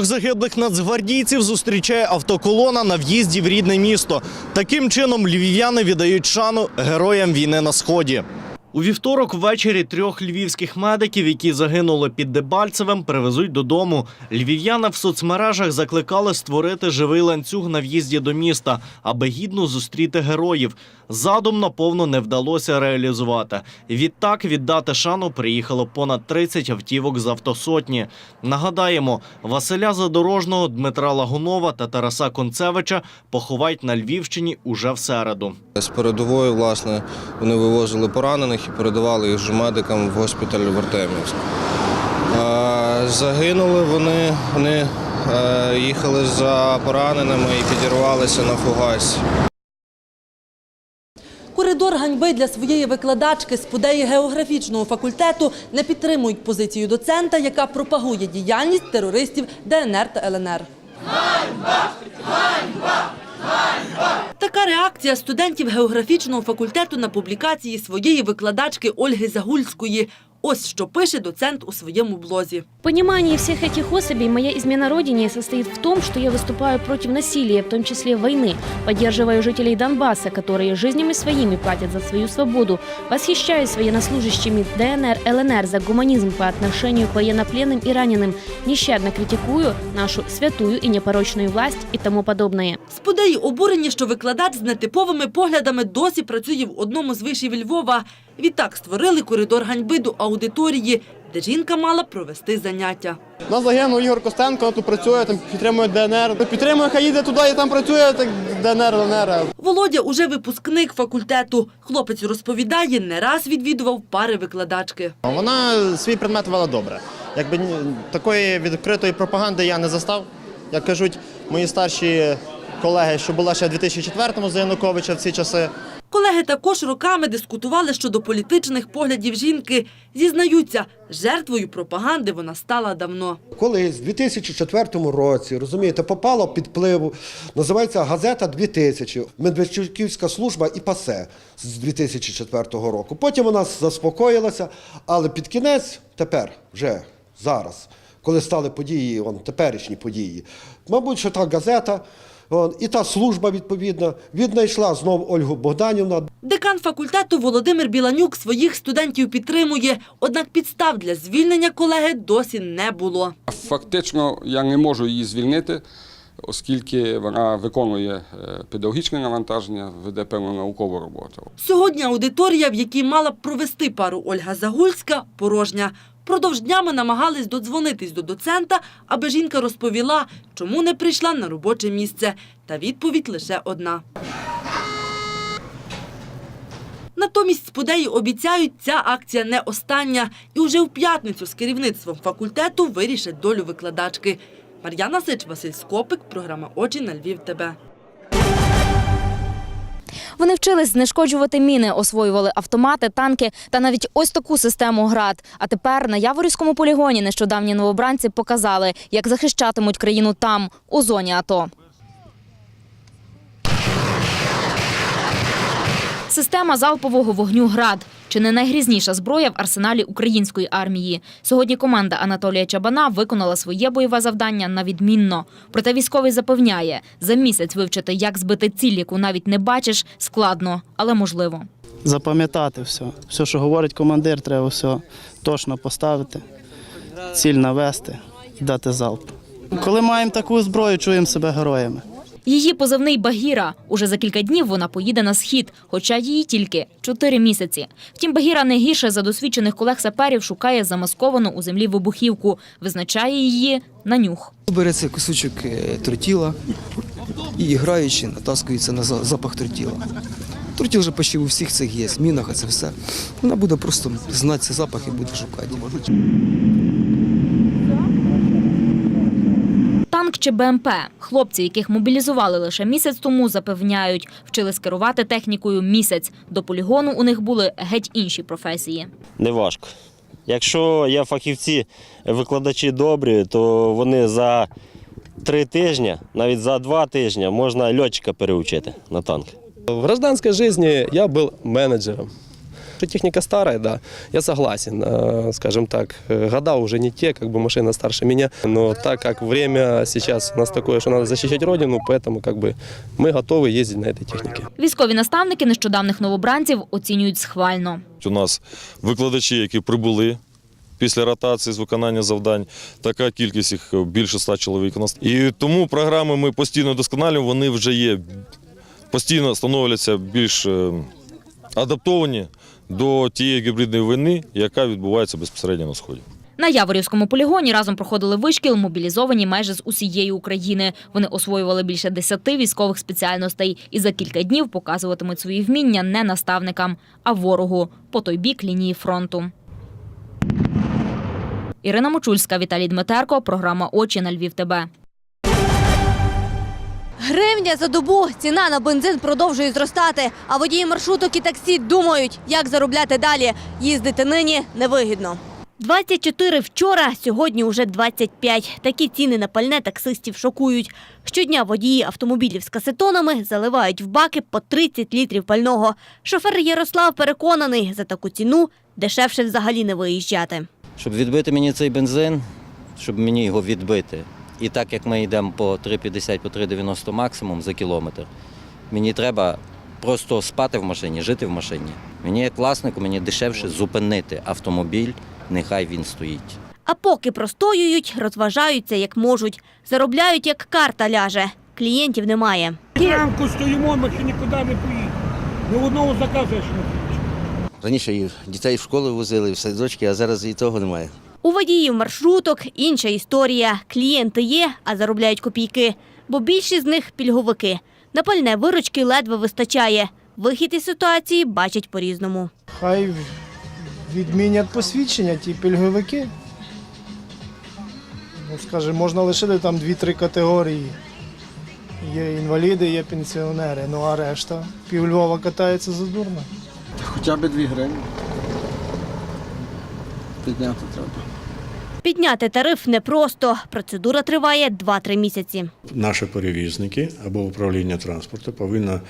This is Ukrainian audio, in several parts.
Трьох загиблих нацгвардійців зустрічає автоколона на в'їзді в рідне місто. Таким чином львів'яни віддають шану героям війни на сході. У вівторок ввечері трьох львівських медиків, які загинули під Дебальцевим, привезуть додому. Львів'яни в соцмережах закликали створити живий ланцюг на в'їзді до міста, аби гідно зустріти героїв. Задум наповно не вдалося реалізувати. Відтак віддати шану приїхало понад 30 автівок з автосотні. Нагадаємо, Василя Задорожного, Дмитра Лагунова та Тараса Концевича поховають на Львівщині уже в середу. З передової, власне, вони вивозили поранених і передавали їх вже медикам в госпіталь в Артемівськ. Загинули вони, вони е, їхали за пораненими і підірвалися на фугасі. Коридор ганьби для своєї викладачки з подеї географічного факультету не підтримують позицію доцента, яка пропагує діяльність терористів ДНР та ЛНР. Така реакція студентів географічного факультету на публікації своєї викладачки Ольги Загульської. Ось що пише доцент у своєму блозі. В понимании всех этих особей моя измена Родине состоит в том, что я выступаю против насилия, в том числе войны, поддерживаю жителей Донбасса, которые жизнями своими платят за свою свободу, восхищаюсь военнослужащими ДНР, ЛНР за гуманизм по отношению к военнопленным и раненым, нещадно критикую нашу святую и непорочную власть и тому подобное. Сподеї обурені, що викладач з нетиповими поглядами досі працює в одному з вишів Львова. Відтак створили коридор ганьби до аудиторії, де жінка мала провести заняття. У нас загинув Ігор Костенко, тут працює, там підтримує ДНР. Підтримує, хай їде туди і там працює, так ДНР, ЛНР. Володя уже випускник факультету. Хлопець розповідає, не раз відвідував пари викладачки. Вона свій предмет вела добре. Якби такої відкритої пропаганди я не застав. Як кажуть мої старші колеги, що була ще в 2004-му за Януковича в ці часи. Колеги також роками дискутували щодо політичних поглядів жінки. Зізнаються, жертвою пропаганди вона стала давно. Колись в 2004 році, розумієте, попала під впливу, називається газета 2000, Медведчуківська служба і ПАСЕ з 2004 року. Потім вона заспокоїлася, але під кінець, тепер, вже зараз, коли стали події, он, теперішні події, мабуть, що та газета і та служба відповідна віднайшла знову Ольгу Богданівна, Декан факультету Володимир Біланюк своїх студентів підтримує, однак підстав для звільнення колеги досі не було. Фактично я не можу її звільнити, оскільки вона виконує е, педагогічне навантаження, веде певну наукову роботу. Сьогодні аудиторія, в якій мала б провести пару Ольга Загульська, порожня. Продовж дня ми намагались додзвонитись до доцента, аби жінка розповіла, чому не прийшла на робоче місце. Та відповідь лише одна. Натомість сподеї обіцяють, ця акція не остання. І уже в п'ятницю з керівництвом факультету вирішать долю викладачки. Мар'яна Сич, Василь Скопик, програма «Очі на Львів ТБ». Вони вчились знешкоджувати міни, освоювали автомати, танки та навіть ось таку систему град. А тепер на Яворівському полігоні нещодавні новобранці показали, як захищатимуть країну там, у зоні АТО. Система залпового вогню «Град» – чи не найгрізніша зброя в арсеналі української армії. Сьогодні команда Анатолія Чабана виконала своє бойове завдання на відмінно. Проте військовий запевняє, за місяць вивчити, як збити ціль, яку навіть не бачиш, складно, але можливо. запам'ятати все. Все, що говорить командир, треба все точно поставити, ціль навести дати залп. Коли маємо таку зброю, чуємо себе героями. Її позивний Багіра. Уже за кілька днів вона поїде на схід, хоча їй тільки чотири місяці. Втім, Багіра не гірше за досвідчених колег-саперів шукає замасковану у землі вибухівку, визначає її на нюх. Береться кусочок е, тротіла і граючи, натаскується на запах тротіла. Тротіл вже почти у всіх цих є, мінах, а це все. Вона буде просто знати цей запах і буде шукати. Танк чи БМП. Хлопці, яких мобілізували лише місяць тому, запевняють, вчили керувати технікою місяць. До полігону у них були геть інші професії. не важко. Якщо є фахівці, викладачі добрі, то вони за три тижні, навіть за два тижні можна льотчика переучити на танк. В гражданской жизни я был менеджером. Что техника старая, да, я согласен. Э, Скажем так, э, года уже не те, как бы машина старше меня. Но так как время сейчас у нас такое, что надо защищать родину, поэтому как бы мы готовы ездить на этой технике. Військові наставники нещодавних новобранців оцінюють схвально. У нас викладачі, які прибули після ротації з виконання завдань, така кількість їх більше ста чоловік у нас. І тому програми ми постійно досконалюємо, вони вже є, постійно становляться більш е, адаптовані до тієї гібридної війни, яка відбувається безпосередньо на сході. На Яворівському полігоні разом проходили вишкіл, мобілізовані майже з усієї України. Вони освоювали більше десяти військових спеціальностей і за кілька днів показуватимуть свої вміння не наставникам, а ворогу по той бік лінії фронту. Ірина Мочульська, Віталій Дмитерко. Програма Очі на Львів. ТБ. Гривня за добу. Ціна на бензин продовжує зростати. А водії маршруток і таксі думають, як заробляти далі. Їздити нині невигідно. 24 вчора, сьогодні уже 25. Такі ціни на пальне таксистів шокують. Щодня водії автомобілів з касетонами заливають в баки по 30 літрів пального. Шофер Ярослав переконаний, за таку ціну дешевше взагалі не виїжджати. Щоб відбити мені цей бензин, щоб мені його відбити. І так як ми йдемо по 3,50, по 3,90 максимум за кілометр, мені треба просто спати в машині, жити в машині. Мені як власнику, мені дешевше зупинити автомобіль, нехай він стоїть. А поки простоюють, розважаються як можуть. Заробляють, як карта ляже. Клієнтів немає. Зранку стоїмо, ми ще нікуди не поїдемо. Ні одного заказу ще не. Раніше і дітей в школи возили, в садочки, а зараз і того немає. У водіїв маршруток інша історія. Клієнти є, а заробляють копійки. Бо більшість з них пільговики. На пальне виручки ледве вистачає. Вихід із ситуації бачать по-різному. Хай відмінять посвідчення ті пільговики. Ну, скажімо, можна лишити там 2-3 категорії. Є інваліди, є пенсіонери, ну а решта пів Львова катається задурно. Хоча б 2 гривні. Підняти треба. Підняти тариф непросто. Процедура триває 2-3 місяці. Наші перевізники або управління транспорту повинно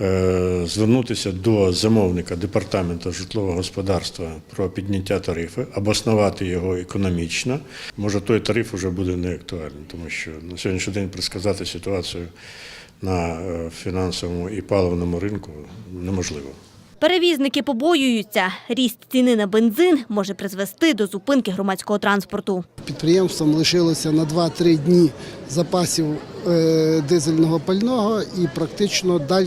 е, звернутися до замовника департаменту житлового господарства про підняття тарифу, обоснувати його економічно. Може, той тариф вже буде не актуальний, тому що на сьогоднішній день предсказати ситуацію на е, фінансовому і паливному ринку неможливо. Перевізники побоюються. Ріст ціни на бензин може призвести до зупинки громадського транспорту. Підприємствам лишилося на 2-3 дні запасів дизельного пального і практично далі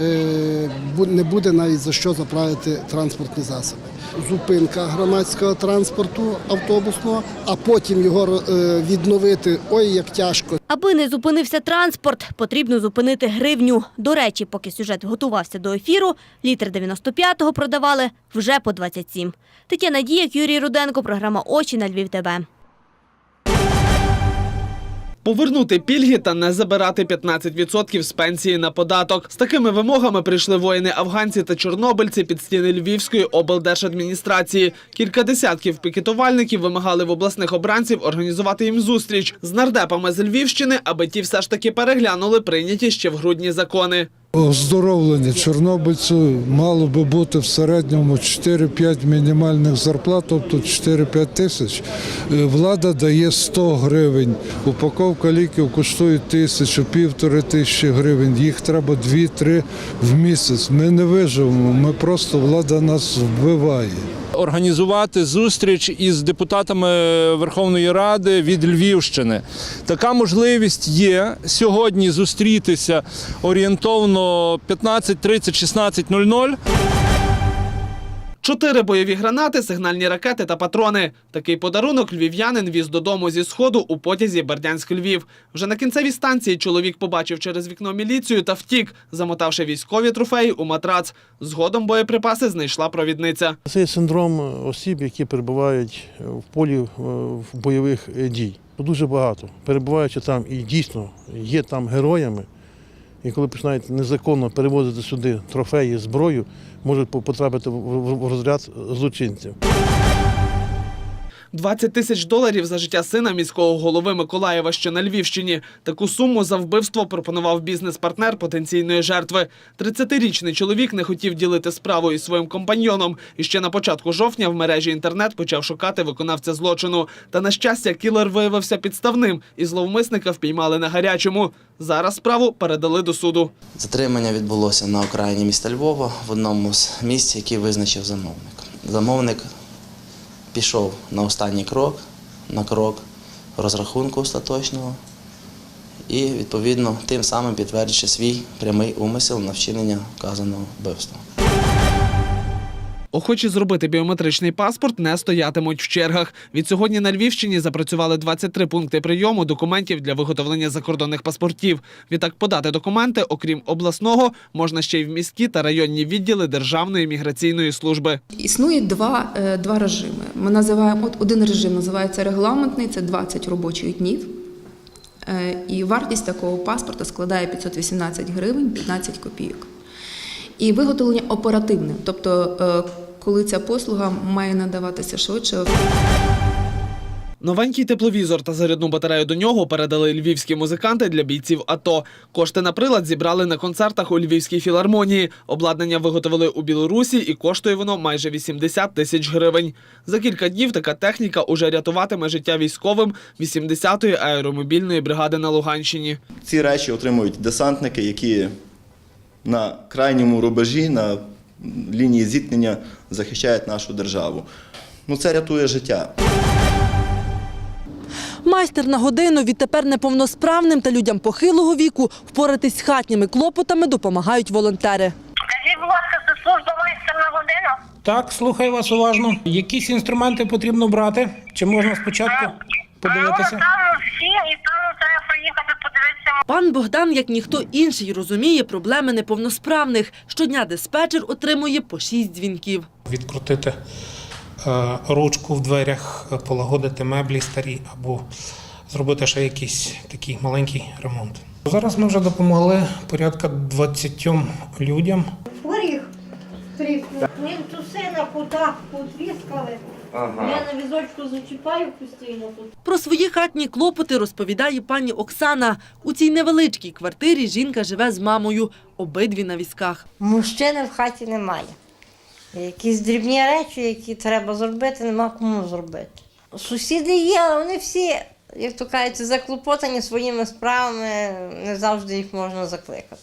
е, не буде навіть за що заправити транспортні засоби. Зупинка громадського транспорту автобусного, а потім його е, відновити ой як тяжко. Аби не зупинився транспорт, потрібно зупинити гривню. До речі, поки сюжет готувався до ефіру, літр 95-го продавали вже по 27. Тетяна Діяк, Юрій Руденко, програма «Очі» на Львів ТВ. Повернути пільги та не забирати 15% з пенсії на податок. З такими вимогами прийшли воїни афганці та чорнобильці під стіни Львівської облдержадміністрації. Кілька десятків пікетувальників вимагали в обласних обранців організувати їм зустріч з нардепами з Львівщини, аби ті все ж таки переглянули прийняті ще в грудні закони. Оздоровлення чорнобильцю мало би бути в середньому 4-5 мінімальних зарплат, тобто 4-5 тисяч. Е, Влада дає 100 гривень. Упаковка ліків коштує тисячу, півтори тисячі гривень. Їх треба 2-3 в місяць. Ми не виживемо, ми просто влада нас вбиває. Організувати зустріч із депутатами Верховної Ради від Львівщини. Така можливість є сьогодні зустрітися орієнтовно 15.30-16.00. Чотири бойові гранати, сигнальні ракети та патрони. Такий подарунок львів'янин віз додому зі сходу у потязі Бердянськ-Львів. Вже на кінцевій станції чоловік побачив через вікно міліцію та втік, замотавши військові трофеї у матрац. Згодом боєприпаси знайшла провідниця. Це синдром осіб, які перебувають в полі е, бойових дій. Дуже багато. Перебуваючи там і дійсно є там героями. І коли починають незаконно перевозити сюди трофеї, зброю, можуть потрапити в- розряд злочинців. 20 тисяч доларів за життя сина міського голови Миколаєва, що на Львівщині. Таку суму за вбивство пропонував бізнес-партнер потенційної жертви. 30-річний чоловік не хотів ділити справу із своїм компаньйоном. І ще на початку жовтня в мережі інтернет почав шукати виконавця злочину. Та на щастя, кілер виявився підставним, і зловмисника впіймали на гарячому. Зараз справу передали до суду. Затримання відбулося на окраїні міста Львова в одному з місць, який визначив замовник. Замовник пішов на останній крок, на крок розрахунку остаточного і, відповідно, тим самим підтвердивши свій прямий умисел на вчинення вказаного вбивства. Охочі зробити біометричний паспорт не стоятимуть в чергах. Від сьогодні на Львівщині запрацювали 23 пункти прийому документів для виготовлення закордонних паспортів. Відтак подати документи, окрім обласного, можна ще й в міські та районні відділи Державної міграційної служби. Існує два, е, два режими. Ми називаємо от один режим називається регламентний, це 20 робочих днів. Е, І вартість такого паспорта складає 518 гривень 15 копійок. І виготовлення оперативне, тобто е, коли ця послуга має надаватися швидше. Новенький тепловізор та зарядну батарею до нього передали львівські музиканти для бійців АТО. Кошти на прилад зібрали на концертах у Львівській філармонії. Обладнання виготовили у Білорусі і коштує воно майже 80 тисяч гривень. За кілька днів така техніка уже рятуватиме життя військовим 80-ї аеромобільної бригади на Луганщині. Ці речі отримують десантники, які на крайньому рубежі, на лінії зіткнення захищають нашу державу. Ну, це рятує життя. Майстер на годину відтепер неповносправним та людям похилого віку впоратись з хатніми клопотами допомагають волонтери. Скажіть, будь ласка, це служба майстер на годину? Так, слухаю вас уважно. Якісь інструменти потрібно брати? Чи можна спочатку подивитися? Ну, там всі, і там треба приїхати подивитися. Пан Богдан, як ніхто інший, розуміє проблеми неповносправних. Щодня диспетчер отримує по шість дзвінків. Відкрутити е, ручку в дверях, е, полагодити меблі старі або зробити ще якийсь такий маленький ремонт. Зараз ми вже допомогли порядка 20 людям. Хворіх тріснув. Він ту сина кута потріскали. Я на візочку зачіпаю постійно тут. Про свої хатні клопоти розповідає пані Оксана. У цій невеличкій квартирі жінка живе з мамою, обидві на візках. Мужчини в хаті немає. Якісь дрібні речі, які треба зробити, нема кому зробити. Сусіди є, але вони всі, як то кажуть, заклопотані своїми справами, не завжди їх можна закликати.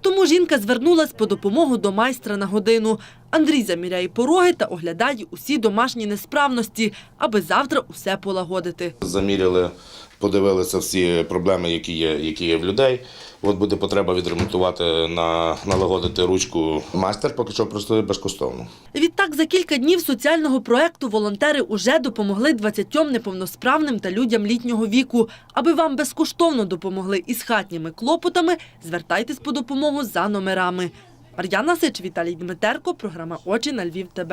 Тому жінка звернулась по допомогу до майстра на годину. Андрій заміряє пороги та оглядає усі домашні несправності, аби завтра усе полагодити. Заміряли, подивилися всі проблеми, які є, які є в людей. От буде потреба відремонтувати, на, налагодити ручку. Майстер поки що працює безкоштовно. Відтак, за кілька днів соціального проекту волонтери уже допомогли 20 неповносправним та людям літнього віку. Аби вам безкоштовно допомогли із хатніми клопотами, звертайтесь по допомогу за номерами. Мар'яна Сич, Віталій Дмитерко, програма Очі на Львів. ТБ.